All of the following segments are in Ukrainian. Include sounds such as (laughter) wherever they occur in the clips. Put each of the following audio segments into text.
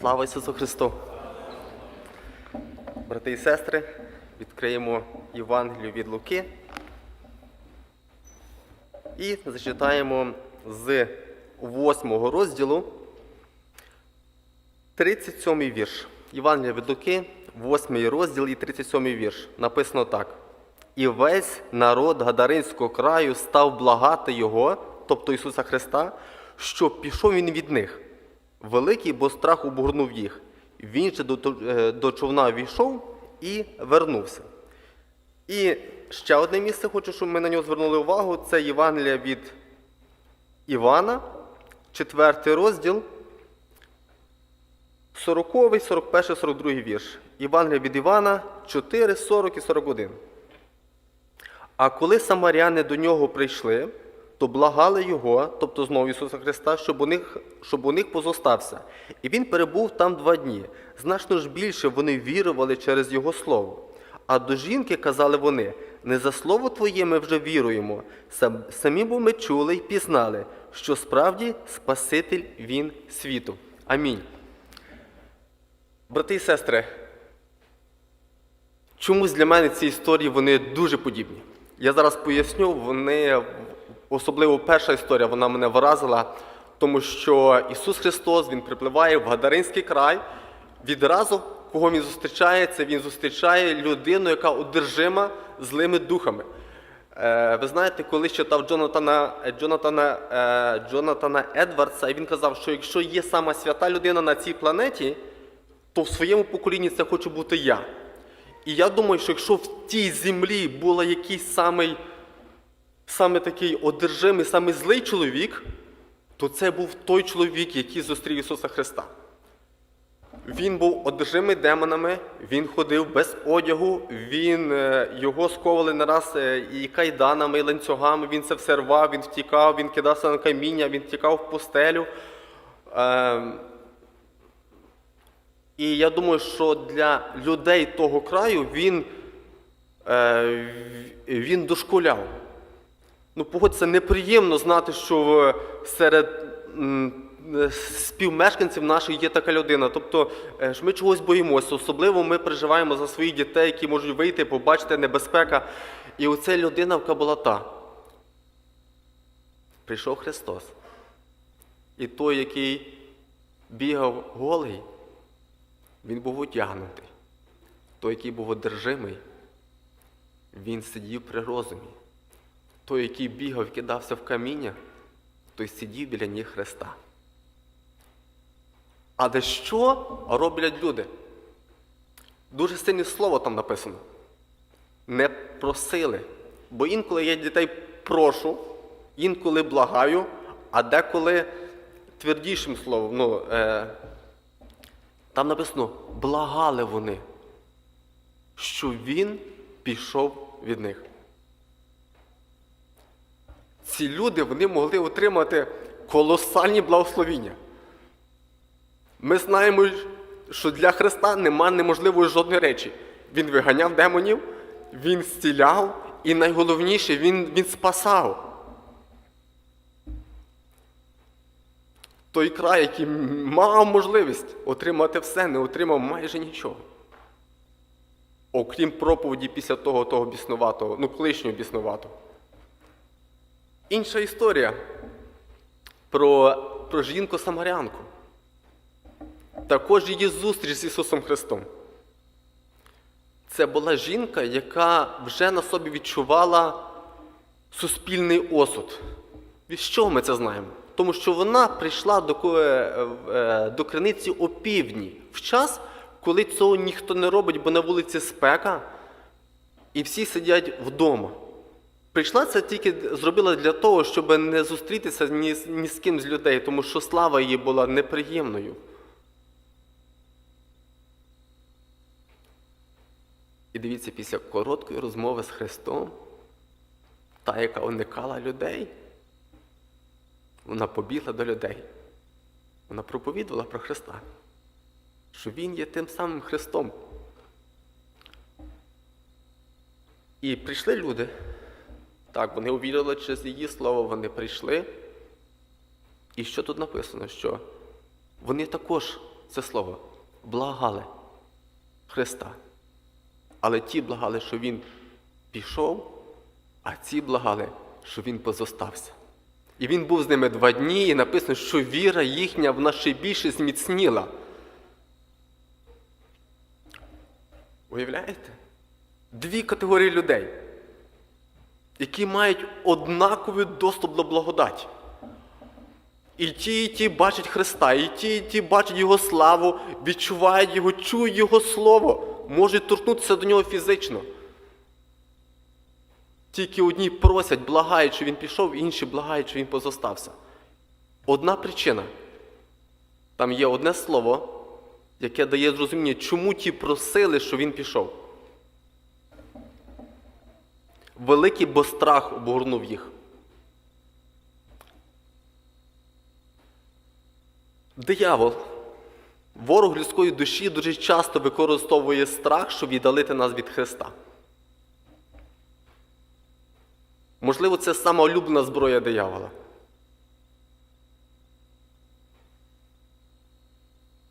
Слава Ісусу Христу! Брати і сестри, відкриємо Євангелію від Луки і зачитаємо з 8 розділу 37 вірш. Євангелія від Луки, 8 розділ і 37 вірш. Написано так. І весь народ Гадаринського краю став благати Його, тобто Ісуса Христа, щоб пішов він від них. Великий, бо страх обгорнув їх. Він до, е, до човна війшов і вернувся. І ще одне місце хочу, щоб ми на нього звернули увагу. Це Євангелія від Івана, 4 розділ, 40, 41, 42 вірш. Євангелія від Івана 4, 40 і 41. А коли самаряни до нього прийшли, то благали його, тобто знову Ісуса Христа, щоб у них, щоб у них позостався. І він перебув там два дні. Значно ж більше вони вірували через Його слово. А до жінки казали вони: не за слово Твоє ми вже віруємо. Самі бо ми чули й пізнали, що справді Спаситель Він світу. Амінь. Брати і сестри, Чомусь для мене ці історії вони дуже подібні. Я зараз поясню, вони, особливо перша історія, вона мене вразила, тому що Ісус Христос Він припливає в Гадаринський край. Відразу, кого він зустрічає, це він зустрічає людину, яка одержима злими духами. Е, ви знаєте, коли читав Джонатана, Джонатана, е, Джонатана Едвардса, і він казав, що якщо є сама свята людина на цій планеті, то в своєму поколінні це хочу бути я. І я думаю, що якщо в тій землі була якийсь самий, саме такий одержимий, самий злий чоловік, то це був той чоловік, який зустрів Ісуса Христа. Він був одержимий демонами, він ходив без одягу, він, е, його сковували не раз е, і кайданами, і ланцюгами, він це все рвав, він втікав, він кидався на каміння, він втікав в пустелю. Ем, і я думаю, що для людей того краю він, е, він дошкуляв. Ну, погодься, неприємно знати, що серед співмешканців наших є така людина. Тобто е, ж ми чогось боїмося. Особливо ми переживаємо за своїх дітей, які можуть вийти, побачити небезпека. І оця людина, яка була та. Прийшов Христос. І той, який бігав голий, він був одягнутий. Той, який був одержимий, він сидів при розумі. Той, який бігав кидався в каміння, той сидів біля ніг Христа. Але що роблять люди? Дуже сильне слово там написано. Не просили. Бо інколи я дітей прошу, інколи благаю, а деколи твердішим словом. Ну, е, там написано, благали вони, що він пішов від них. Ці люди вони могли отримати колосальні благословіння. Ми знаємо, що для Христа нема неможливої жодної речі. Він виганяв демонів, він зціляв, і найголовніше, він, він спасав. той край, який мав можливість отримати все, не отримав майже нічого. Окрім проповіді після того того біснуватого, ну, колишнього біснуватого. Інша історія про, про жінку Самарянку. Також її зустріч з Ісусом Христом. Це була жінка, яка вже на собі відчувала суспільний осуд. Від чого ми це знаємо? Тому що вона прийшла до, е, е, до криниці опівдні в час, коли цього ніхто не робить, бо на вулиці спека, і всі сидять вдома. Прийшла це тільки зробила для того, щоб не зустрітися ні, ні з ким з людей, тому що слава її була неприємною. І дивіться, після короткої розмови з Христом, та, яка уникала людей, вона побігла до людей. Вона проповідувала про Христа, що Він є тим самим Христом. І прийшли люди. Так, вони увірили через її слово, вони прийшли. І що тут написано? Що вони також це слово благали Христа. Але ті благали, що Він пішов, а ці благали, що Він позостався. І він був з ними два дні, і написано, що віра їхня в ще більше зміцніла. Уявляєте? Дві категорії людей, які мають однаковий доступ до благодаті. І ті, і ті бачать Христа, і ті, і ті бачать Його славу, відчувають Його, чують Його Слово, можуть торкнутися до нього фізично. Тільки одні просять, благають, що він пішов, інші благають, що він позостався. Одна причина. Там є одне слово, яке дає зрозуміння, чому ті просили, що він пішов. Великий бо страх обгорнув їх. Диявол, ворог людської душі, дуже часто використовує страх, щоб віддалити нас від Христа. Можливо, це сама улюблена зброя диявола.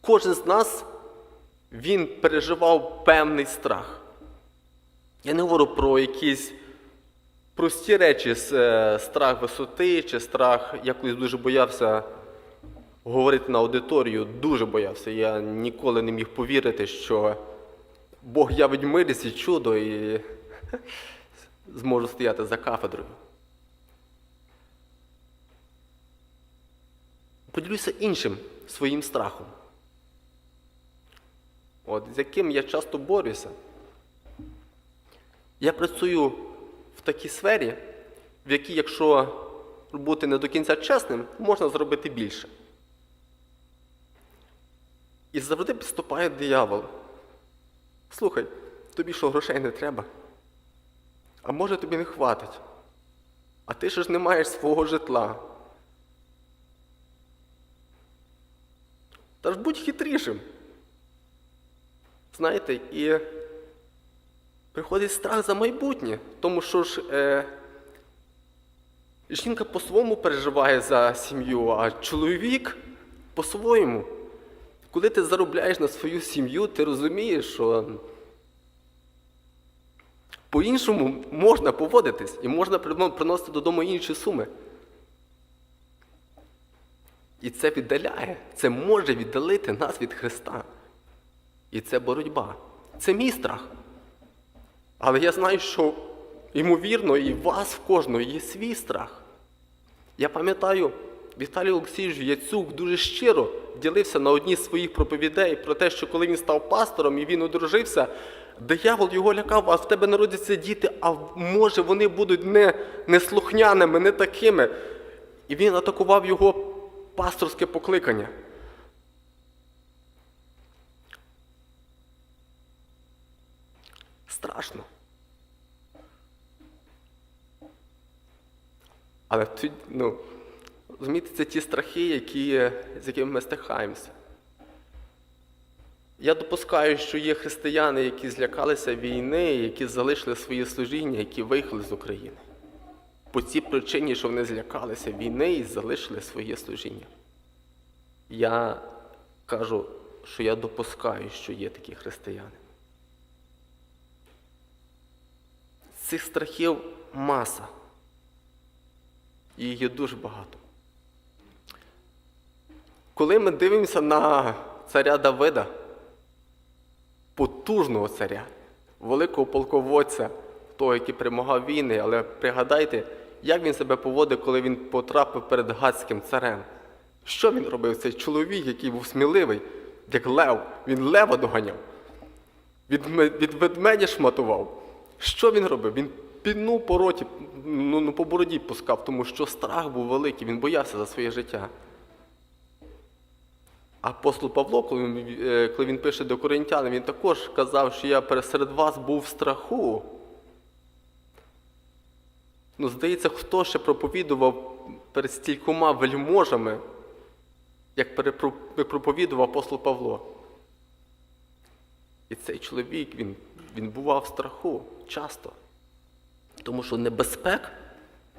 Кожен з нас він переживав певний страх. Я не говорю про якісь прості речі, е, страх висоти чи страх, я колись дуже боявся говорити на аудиторію, дуже боявся. Я ніколи не міг повірити, що Бог явить милість і чудо і (laughs) зможу стояти за кафедрою. Поділюся іншим своїм страхом, от, з яким я часто борюся. Я працюю в такій сфері, в якій, якщо бути не до кінця чесним, можна зробити більше. І завжди підступає диявол. Слухай, тобі що грошей не треба? А може тобі не хватить? А ти ж не маєш свого житла. Та ж будь хитрішим. Знаєте, і приходить страх за майбутнє, тому що ж е, жінка по-своєму переживає за сім'ю, а чоловік по-своєму. Коли ти заробляєш на свою сім'ю, ти розумієш, що по-іншому можна поводитись і можна приносити додому інші суми. І це віддаляє, це може віддалити нас від Христа. І це боротьба. Це мій страх. Але я знаю, що ймовірно, і у вас в кожного є свій страх. Я пам'ятаю, Віталій Олексійович Яцюк дуже щиро ділився на одній з своїх проповідей про те, що коли він став пастором і він одружився, диявол його лякав, а в тебе народяться діти, а може вони будуть не, не слухняними, не такими. І він атакував його пасторське покликання. Страшно. Але ну, розумієте, це ті страхи, які, з якими ми стихаємося. Я допускаю, що є християни, які злякалися війни, які залишили своє служіння, які виїхали з України. По цій причині, що вони злякалися війни і залишили своє служіння. Я кажу, що я допускаю, що є такі християни. Цих страхів маса. І їх є дуже багато. Коли ми дивимося на царя Давида, потужного царя, великого полководця, того, який перемагав війни, але пригадайте, як він себе поводив, коли він потрапив перед гадським царем. Що він робив? Цей чоловік, який був сміливий, як лев, він лева доганяв, від, від ведмедя шматував. Що він робив? Він піднув по роті, ну, ну, по бороді пускав, тому що страх був великий, він боявся за своє життя. Апостол Павло, коли він, е, коли він пише до коринтян, він також казав, що я пересеред вас був в страху. Ну, здається, хто ще проповідував перед стількома вельможами, як проповідував апостол Павло. І цей чоловік, він, він бував в страху часто. Тому що небезпек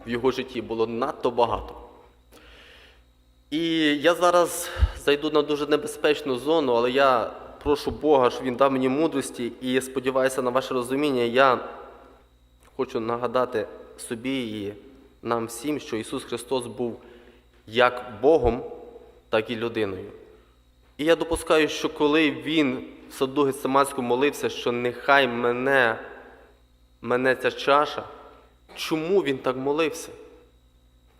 в його житті було надто багато. І я зараз зайду на дуже небезпечну зону, але я прошу Бога, щоб Він дав мені мудрості і сподіваюся на ваше розуміння. Я хочу нагадати собі і нам всім, що Ісус Христос був як Богом, так і людиною. І я допускаю, що коли Він в саду Гециманському молився, що нехай мене, мене ця чаша, чому він так молився?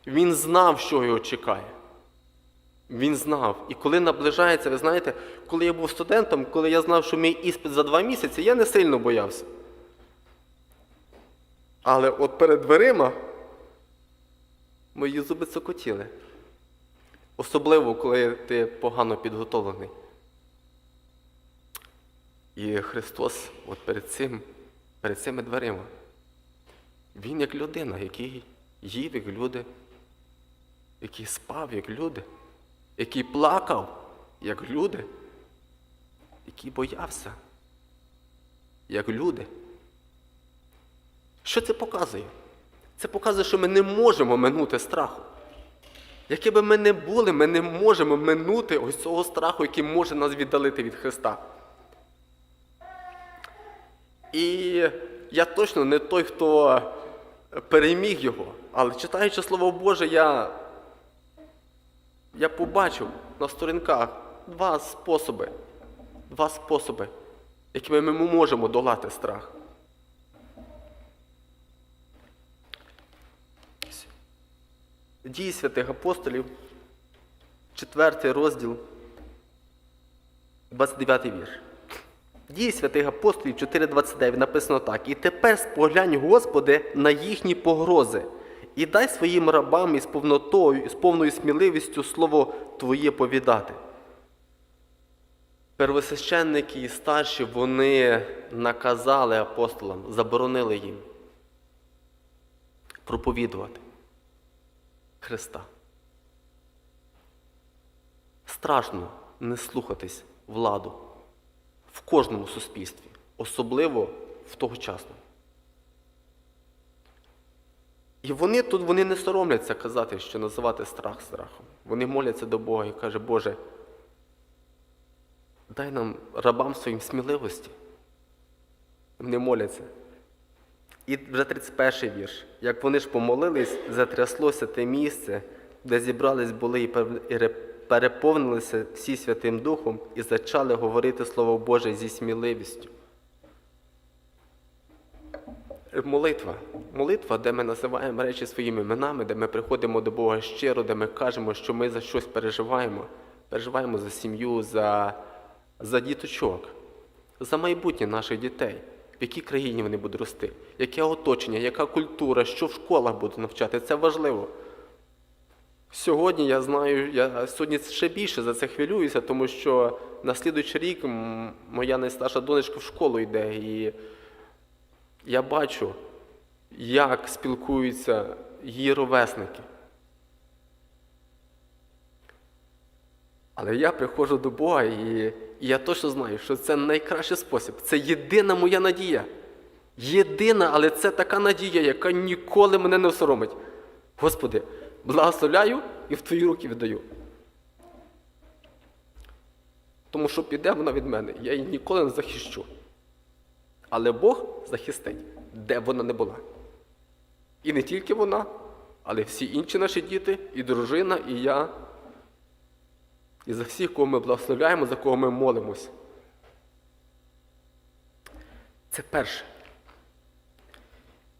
Він знав, що його чекає. Він знав. І коли наближається, ви знаєте, коли я був студентом, коли я знав, що мій іспит за два місяці, я не сильно боявся. Але от перед дверима мої зуби цокотіли. Особливо, коли ти погано підготовлений. І Христос от перед цим, перед цими дверима. Він як людина, який їв, як люди, який спав, як люди, який плакав, як люди, який боявся, як люди. Що це показує? Це показує, що ми не можемо минути страху. Яке би ми не були, ми не можемо минути ось цього страху, який може нас віддалити від Христа. І я точно не той, хто переміг його, але читаючи Слово Боже, я, я побачив на сторінках два способи, два способи, якими ми можемо долати страх. Дії святих апостолів, 4 розділ, 29 вірш. Дії святих апостолів 4.29 написано так. І тепер споглянь, Господи, на їхні погрози, і дай своїм рабам із повнотою, з повною сміливістю слово Твоє повідати. Первосвященники і старші вони наказали апостолам, заборонили їм проповідувати Христа. Страшно не слухатись владу в кожному суспільстві, особливо в тогочасному. І вони тут вони не соромляться казати, що називати страх страхом. Вони моляться до Бога і кажуть, Боже, дай нам рабам своїм сміливості. Вони моляться. І вже 31 вірш. Як вони ж помолились, затряслося те місце, де зібрались були і переповнилися всі Святим Духом і почали говорити Слово Боже зі сміливістю. Молитва. Молитва, де ми називаємо речі своїми іменами, де ми приходимо до Бога щиро, де ми кажемо, що ми за щось переживаємо. Переживаємо за сім'ю, за, за діточок, за майбутнє наших дітей. В якій країні вони будуть рости, яке оточення, яка культура, що в школах будуть навчати. Це важливо. Сьогодні я знаю, я сьогодні ще більше за це хвилююся, тому що на слідуючий рік моя найстарша донечка в школу йде, і я бачу, як спілкуються її ровесники. Але я приходжу до Бога, і, і я точно знаю, що це найкращий спосіб. Це єдина моя надія. Єдина, але це така надія, яка ніколи мене не осоромить. Господи, благословляю і в Твої руки віддаю. Тому що піде вона від мене, я її ніколи не захищу. Але Бог захистить, де б вона не була. І не тільки вона, але всі інші наші діти, і дружина, і я. І за всіх, кого ми благословляємо, за кого ми молимось. Це перше.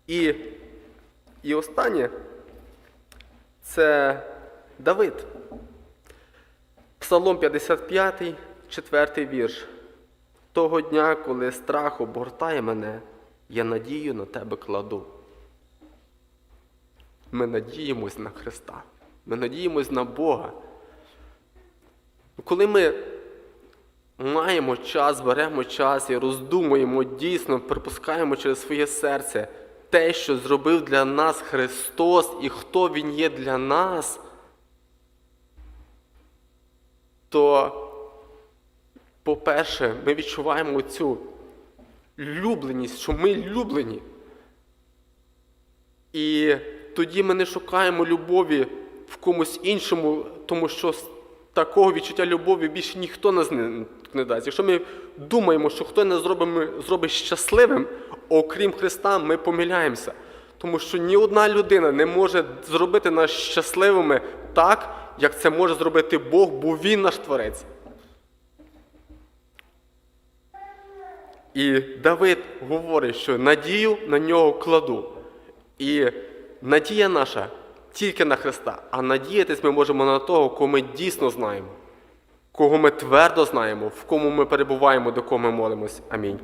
І, і останнє це Давид. Псалом 55, 4 вірш. Того дня, коли страх обгортає мене, я надію на тебе кладу. Ми надіємось на Христа. Ми надіємось на Бога. Коли ми маємо час, беремо час і роздумуємо дійсно, припускаємо через своє серце те, що зробив для нас Христос і хто Він є для нас, то, по-перше, ми відчуваємо цю любленість, що ми люблені. І тоді ми не шукаємо любові в комусь іншому, тому що такого відчуття любові більше ніхто нас не, не дасть. Якщо ми думаємо, що хто нас зробить, зробить щасливим, окрім Христа, ми помиляємося. Тому що ні одна людина не може зробити нас щасливими так, як це може зробити Бог, бо Він наш Творець. І Давид говорить, що надію на нього кладу. І надія наша тільки на Христа, а надіятись ми можемо на того, кого ми дійсно знаємо, кого ми твердо знаємо, в кому ми перебуваємо, до кого ми молимось. Амінь.